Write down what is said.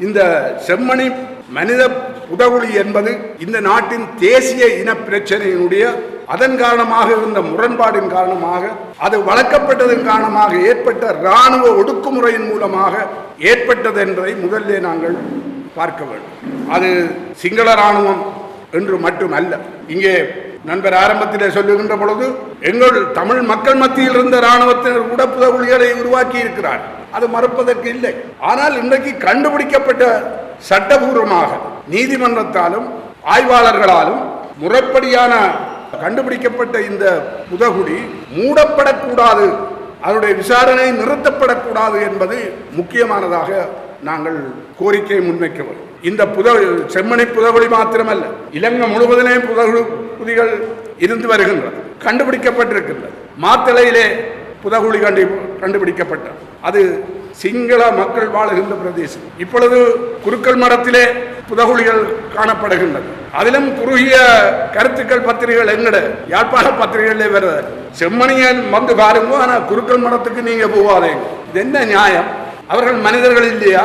இந்த செம்மணி மனித புதகுழி என்பது இந்த நாட்டின் தேசிய இன பிரச்சனையினுடைய அதன் காரணமாக இருந்த முரண்பாடின் காரணமாக அது வளர்க்கப்பட்டதன் காரணமாக ஏற்பட்ட இராணுவ ஒடுக்குமுறையின் மூலமாக ஏற்பட்டது என்பதை முதல்ல நாங்கள் பார்க்க வேண்டும். அது சிங்கள இராணுவம் என்று மட்டுமல்ல இங்கே நண்பர் ஆரம்பத்திலே சொல்லுகின்ற பொழுது எங்கள் தமிழ் மக்கள் மத்தியில் இருந்த இராணுவத்தினர் கூட புதகுழிகளை உருவாக்கி இருக்கிறார். அது மறுப்பதற்கு இல்லை. ஆனால் இன்றைக்கு கண்டுபிடிக்கப்பட்ட சட்டபூர்வமாக நீதிமன்றத்தாலும் ஆய்வாளர்களாலும் முறைப்படியான கண்டுபிடிக்கப்பட்ட இந்த புதகுடி மூடப்படக்கூடாது. அதனுடைய விசாரணை நிறுத்தப்படக்கூடாது என்பது முக்கியமானதாக நாங்கள் கோரிக்கை முன்வைக்க வேண்டும் இந்த புத செம்மணி புதகுழி மாத்திரமல்ல இலங்கை முழுவதிலே புதகுழு புதிகள் இருந்து வருகின்றது கண்டுபிடிக்கப்பட்டிருக்கின்றது மாத்தளையிலே புதகுழி கண்டு கண்டுபிடிக்கப்பட்டது அது சிங்கள மக்கள் வாழுகின்ற பிரதேசம். இப்பொழுது குருக்கள் மடத்திலே புதகுழிகள் காணப்படுகின்றது அதிலும் குறுகிய கருத்துக்கள் பத்திரிகைகள் எங்கட யாழ்ப்பாண பத்திரிகைகளே வருது. செம்மணியன் வந்து பாருங்க ஆனா குருக்கள் மடத்துக்கு நீங்க போவாதே இது என்ன நியாயம்? அவர்கள் மனிதர்கள் இல்லையா?